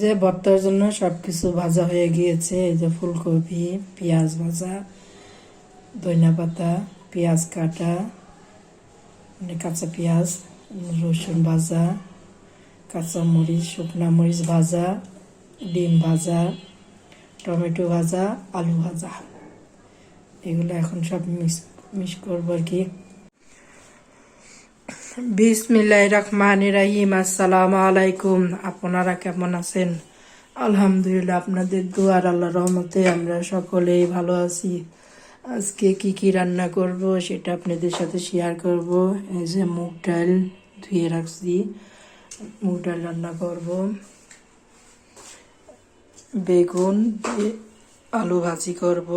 যে ভর্তার জন্য সব কিছু ভাজা হয়ে গিয়েছে, এই যে ফুলকপি, পেঁয়াজ ভাজা, ধনিয়া পাতা, পেঁয়াজ কাটা মানে কাঁচা পেঁয়াজ, রসুন ভাজা, কাঁচা মরিচ, শুকনা মরিচ ভাজা, ডিম ভাজা, টমেটো ভাজা, আলু ভাজা। এগুলো এখন সব মিক্স মিক্স করব আর কি। বিসমিল্লাহ রহমান রাহিম, আসসালামু আলাইকুম। আপনারা কেমন আছেন? আলহামদুলিল্লাহ, আপনাদের দুয়ার আল্লাহ রহমতে আমরা সকলেই ভালো আছি। আজকে কি কি রান্না করব সেটা আপনাদের সাথে শেয়ার করব। এই যে মুগ ডাল ধুয়ে রাখছি, মুগ ডাল রান্না করব। বেগুন আলু ভাজি করব।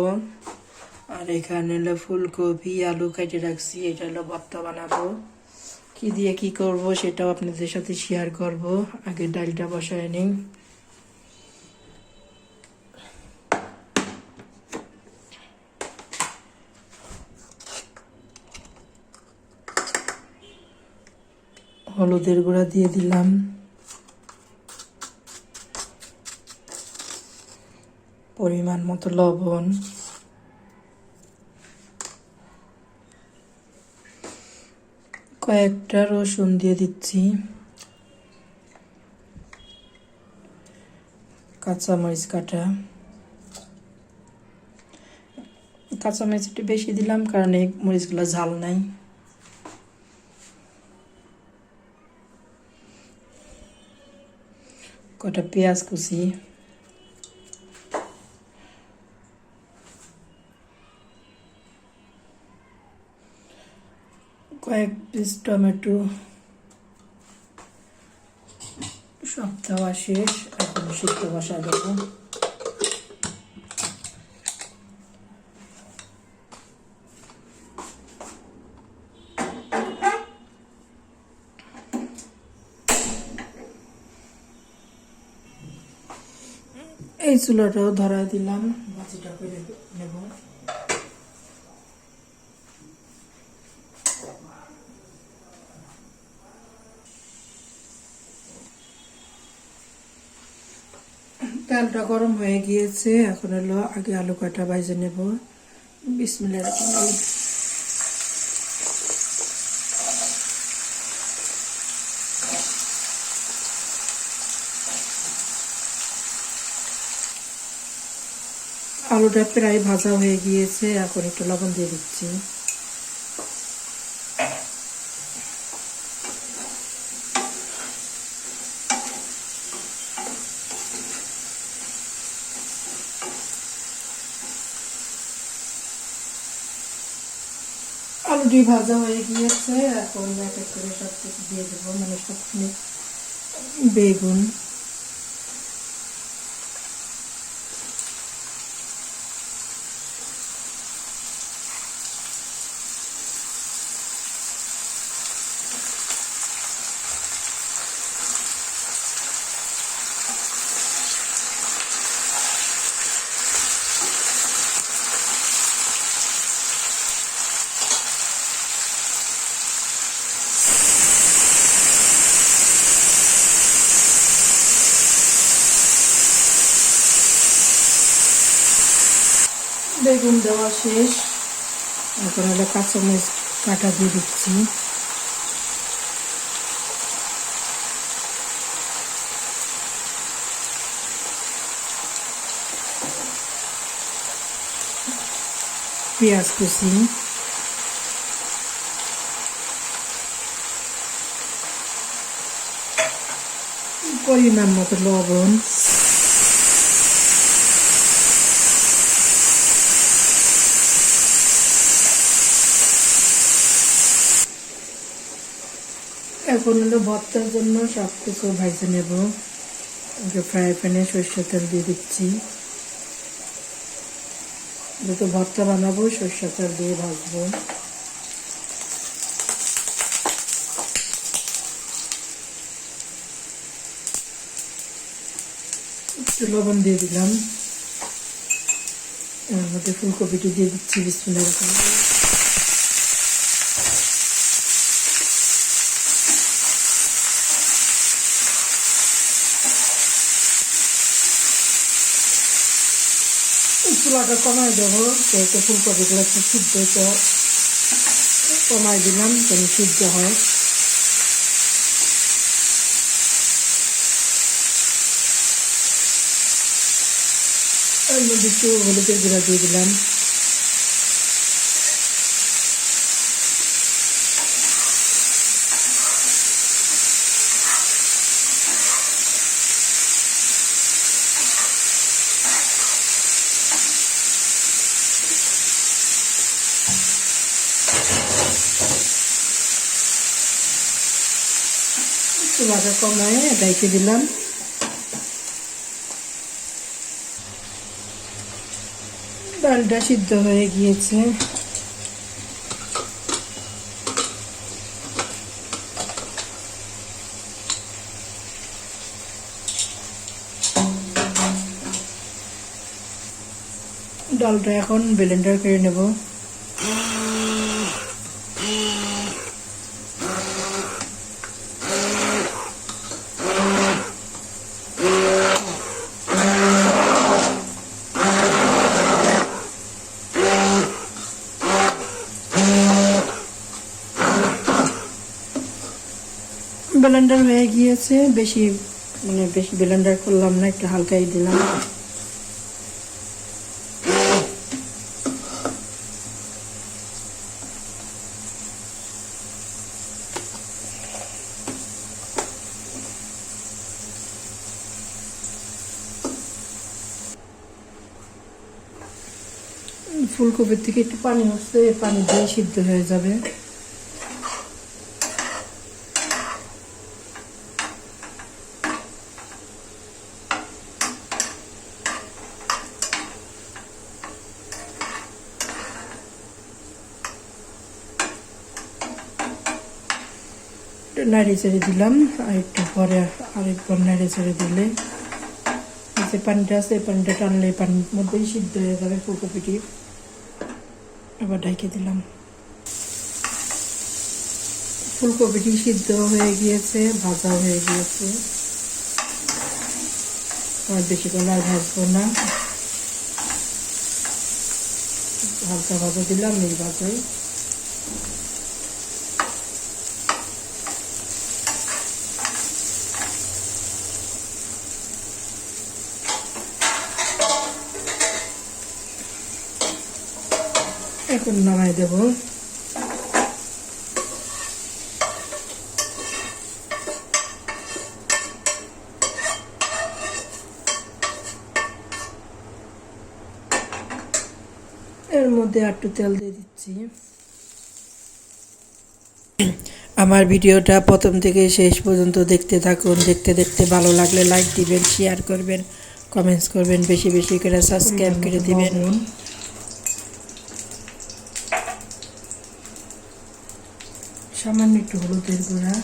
আর এখানে হলো ফুলকপি, আলু কেটে রাখছি, এটা হলো ভর্তা বানাবো। কি দিয়ে কি করব সেটাও আপনাদের সাথে শেয়ার করব। আগে ডালটা বসায় নিই হলুদের গুঁড়া দিয়ে দিলাম। পরিমাণ মতো লবণ। কয়েকটা রসুন দিয়ে দিচ্ছি। কাঁচামরিচ কাটা। কাঁচামরিচ একটু বেশি দিলাম কারণ এই মরিচগুলো ঝাল নাই। কটা পেঁয়াজ কুচি। কয়েক পিস টমেটো সব দেওয়া শেষ, এখন সিদ্ধ বসা দেবো। এই চুলাটাও ধরা দিলাম। ভাজিটা করে নেব তেলটা গরম হয়ে গিয়েছে, এখন হলো আগে আলু কাটা ভাজে নেব। বিসমিল্লাহ রহমান আলুটা প্রায় ভাজা হয়ে গিয়েছে, এখন একটু লবণ দিয়ে দিচ্ছি। আলুটি ভাজা হয়ে গিয়েছে, এখন এক এক করে সব কিছু দিয়ে দেবো মানে সবখানে বেগুন। বেগুন দেওয়া শেষ। এখন হলো কাঁচামরিচ কাটা দিয়ে দিচ্ছি। পেঁয়াজ কুচি। পরিমাণ মতো লবণ। এখন হলো ভর্তার জন্য সব কিছু ভাজে নেব। ওকে ফ্রাই প্যানে সরষের তেল দিয়ে দিচ্ছি। দুটো ভর্তা বানাবো, সরষের তেল দিয়ে ভাজবো। একটু লবণ দিয়ে দিলাম। মধ্যে ফুলকপিটি দিয়ে দিচ্ছি বিসমিল্লাহ রহমান চুলাটা কমাই দেবো, যেহেতু ফুলকপিগুলো একটু সিদ্ধ তো কমাই দিলাম, যেন সিদ্ধ হয়। এর মধ্যে একটু হলুদের গুঁড়া দিয়ে দিলাম। চুলাটা কমায় ডাইকে দিলাম? ডালটা সিদ্ধ হয়ে গিয়েছে। ডালটা এখন ব্লেন্ডার করে নেব। ব্লেন্ডার হয়ে গিয়েছে। বেশি মানে বেশি ব্লেন্ডার করলাম না, একটু হালকাই দিলাম। ফুলকপির থেকে একটু পানি হচ্ছে পানি দিয়ে সিদ্ধ হয়ে যাবে। একটু নাড়ি ছেড়ে দিলাম, আর একটু পরে আরেকবার নাড়ি ছেড়ে দিলে যে পানিটা আছে পানিটা টানলে পানির মধ্যেই সিদ্ধ হয়ে যাবে ফুলকপিটি আবার ঢেকে দিলাম। ফুলকপিটি সিদ্ধ হয়ে গিয়েছে, ভাজা হয়ে গিয়েছে। আর বেশি করে আর ভাজবো না। হালকা ভাজা দিলাম এই ভাজাই এখন নামাই দেব। এর মধ্যে একটু তেল দিয়ে দিচ্ছি। আমার ভিডিওটা প্রথম থেকে শেষ পর্যন্ত দেখতে থাকুন। দেখতে দেখতে ভালো লাগলে লাইক দিবেন শেয়ার করবেন কমেন্টস করবেন বেশি বেশি করে সাবস্ক্রাইব করে দিবেন। সামান্য একটু হলুদের গুঁড়া।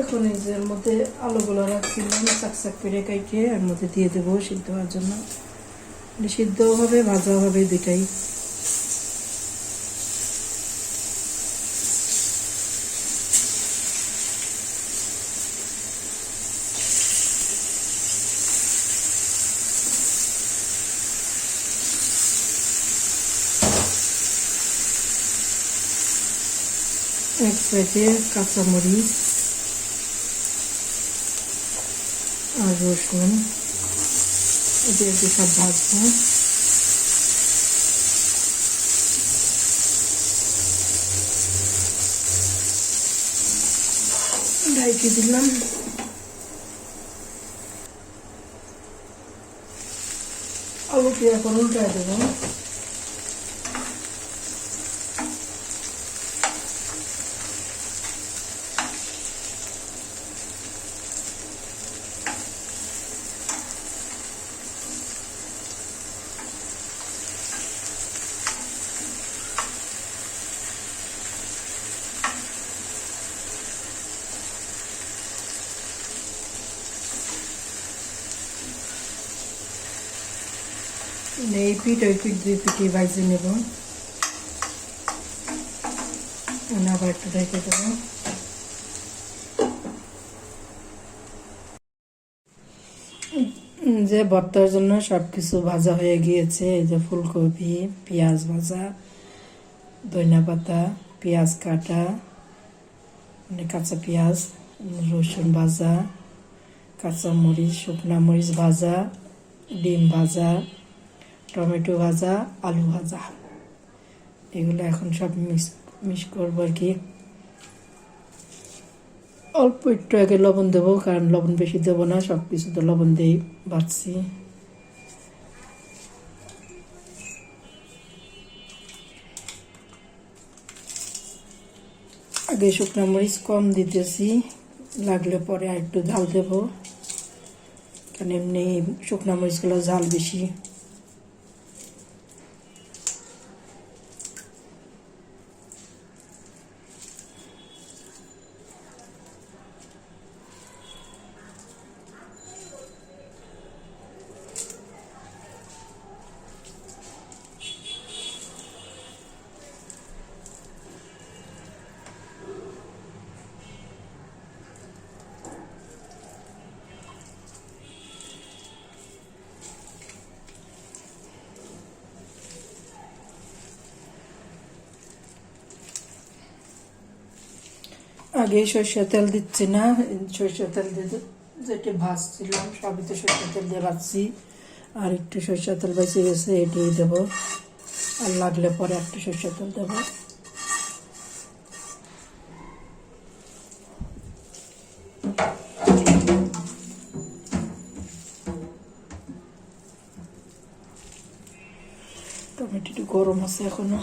এখন এই যে এর মধ্যে আলুগুলো রাখছিলাম চাক চাক করে কাইটে এর মধ্যে দিয়ে দেবো সিদ্ধ হওয়ার জন্য। মানে সিদ্ধও হবে ভাজাও হবে দুটাই এক সাইডে কাঁচামরিচ আর রসুন এটা সব ভাজবো ঢাইকে দিলাম আলুটি এখন উল্টায় দেবো এই পিঠ দুই পিঠে ভাজি নেব। আবার একটু যে ভর্তার জন্য সব কিছু ভাজা হয়ে গিয়েছে, এই যে ফুলকপি, পেঁয়াজ ভাজা, ধনিয়া পাতা, পেঁয়াজ কাটা মানে কাঁচা পেঁয়াজ, রসুন ভাজা কাঁচা মরিচ শুকনা মরিচ ভাজা, ডিম ভাজা টমেটো ভাজা, আলু ভাজা। এগুলো এখন সব মিক্স মিক্স করব আর কি। অল্প একটু আগে লবণ দেবো, কারণ লবণ বেশি দেবো না সব কিছু তো লবণ দিয়েই বাড়ছি। আগে শুকনো মরিচ কম দিতেছি, লাগলে পরে আর একটু ঝাল দেবো। কারণ এমনি শুকনো মরিচগুলো ঝাল বেশি। আগে সরষের তেল দিচ্ছি না, সরষের তেল দিয়ে যেটি ভাজছিলাম, সবই তো সরষের তেল দিয়ে ভাজছি। আর একটু সরষের তেল বেঁচে গেছে এটাই দেবো। আর লাগলে পরে একটু সরষের তেল দেবো। টমেটোটি গরম আছে এখনও।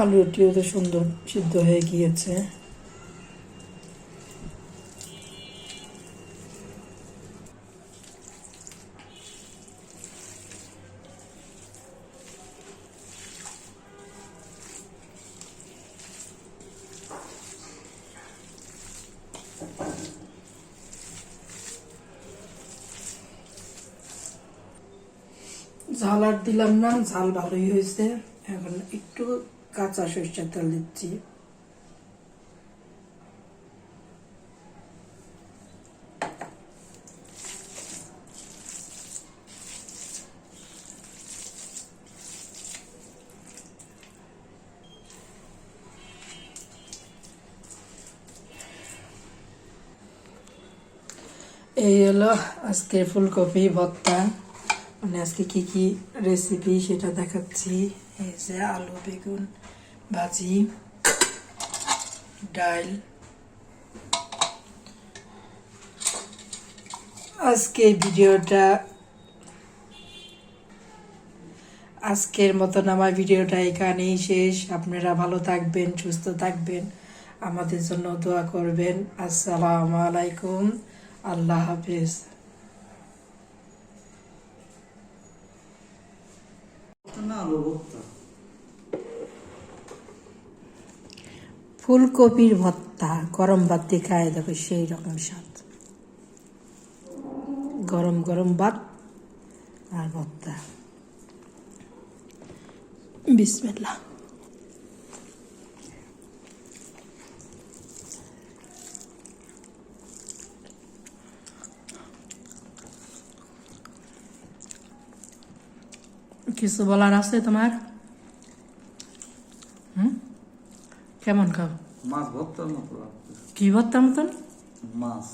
আলুটিও তো সুন্দর সিদ্ধ হয়ে গিয়েছে। ঝাল আর দিলাম না, ঝাল ভালোই হয়েছে। এখন একটু কাঁচা সরষের তেল দিচ্ছি। এই হলো আজকের ফুলকপি ভর্তা। মানে আজকে কি কি রেসিপি সেটা দেখাচ্ছি। এই আলু বেগুন ভাজি ডাল আজকে ভিডিওটা আজকের মতন আমার ভিডিওটা এখানেই শেষ। আপনারা ভালো থাকবেন, সুস্থ থাকবেন। আমাদের জন্য দোয়া করবেন। আসসালামু আলাইকুম। আল্লাহ হাফিজ না আলু ভর্তা ফুলকপির ভত্তা গরম ভাত দিয়ে খায় দেখো সেই রকম স্বাদ গরম গরম ভাত আর ভত্তা বিসমিল্লাহ কিছু বলার আছে তোমার? হুম? কেমন খাও মাছ ভর্তার মতো কি ভর্তা মতন? মাছ।